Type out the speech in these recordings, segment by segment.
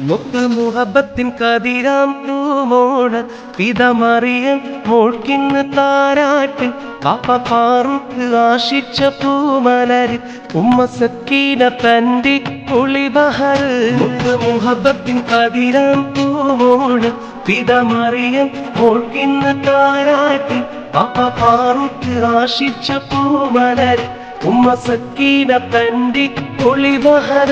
മുത്ത് മുഹബത്തിൻ കതിരാം പൂമോട് പിതമറിയൻ മോൾക്കിന്ന് താരാട്ട് പാപ്പ പാറുക്ക് ആശിച്ച പൂമലരി ഉമ്മ സക്കീന തന്റെ ഒളിബഹർ മുത്ത് മുഹബത്തിൻ കതിരാം പൂമോട് പിതമറിയൻ മോൾക്കിന്ന് താരാട്ട് പാപ്പ പാറുക്ക് ആശിച്ച പൂമലരി ഉമ്മ സക്കീന തന്റെ ഒളിബഹർ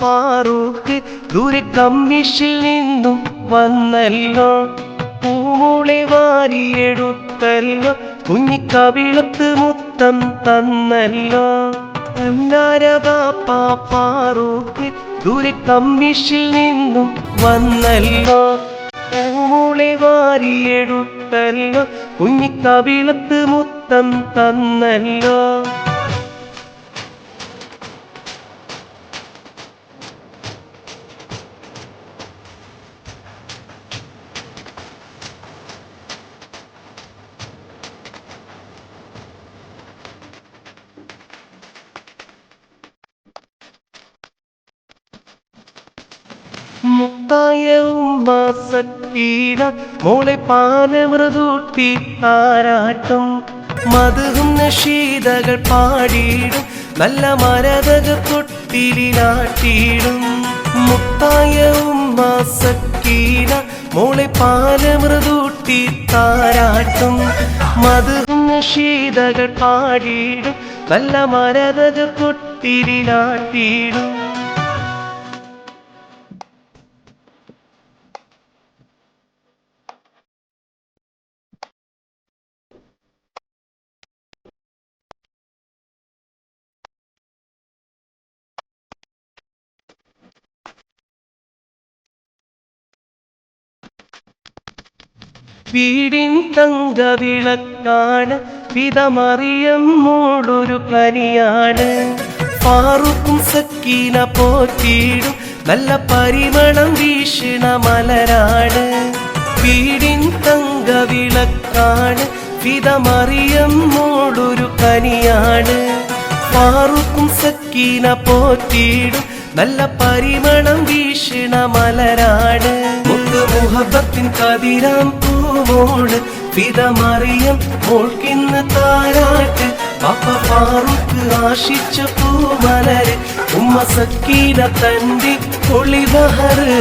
പാറൂക്ക് ദൂരെ കമ്മീഷിൽ നിന്നും വന്നല്ലോ. പൂമൂളെ വാരിയെടുത്തല്ലോ. കുഞ്ഞിക്കവിളത്ത് മുത്തം തന്നല്ലോ. പാറൂക്ക് ദൂരെ കമ്മീഷിൽ നിന്നും വന്നല്ലോ. പൂമൂളെ വാരിയെടുത്തല്ലോ. കുഞ്ഞിക്കവിളത്ത് മുത്തം തന്നല്ലോ. മുത്തായവും മാസക്കീട മോളെ പാലമൃതൂട്ടി ആരാട്ടും. മധുവും നഷീതകൾ പാടിയിടും. നല്ല മരതക തൊട്ടിലാട്ടിയിടും മുത്തായവും മാസക്കീട മോളെ പാലമൃതൂട്ടി താരാട്ടും മധുവും നഷീതകൾ പാടിയിടും. നല്ല മരതക തൊട്ടിലാട്ടിയിടും വീടിൻ തങ്ക വിളക്കാണ് വിധമറിയം മൂടൊരു കനിയാണ്. പാറുക്കും സക്കീന പോറ്റിയിടും. നല്ല പരിമണം വീഷണ മലരാണ്. വീടിൻ തങ്ക വിളക്കാണ് വിധമറിയം മൂടൊരു കനിയാണ്. പാറുക്കും സക്കീന പോറ്റിയിടും. നല്ല പരിമണം വീഷണ മലരാണ്. മുഹബത്തിൻ കതിരാം പൂമോട് മറിയം മോൾക്കിന്ന് താരാട്ട്. പപ്പ പാറുക്ക് ആശിച്ച പൂമലര് ഉമ്മ സക്കീന തന്റെ ഒളിബഹറ്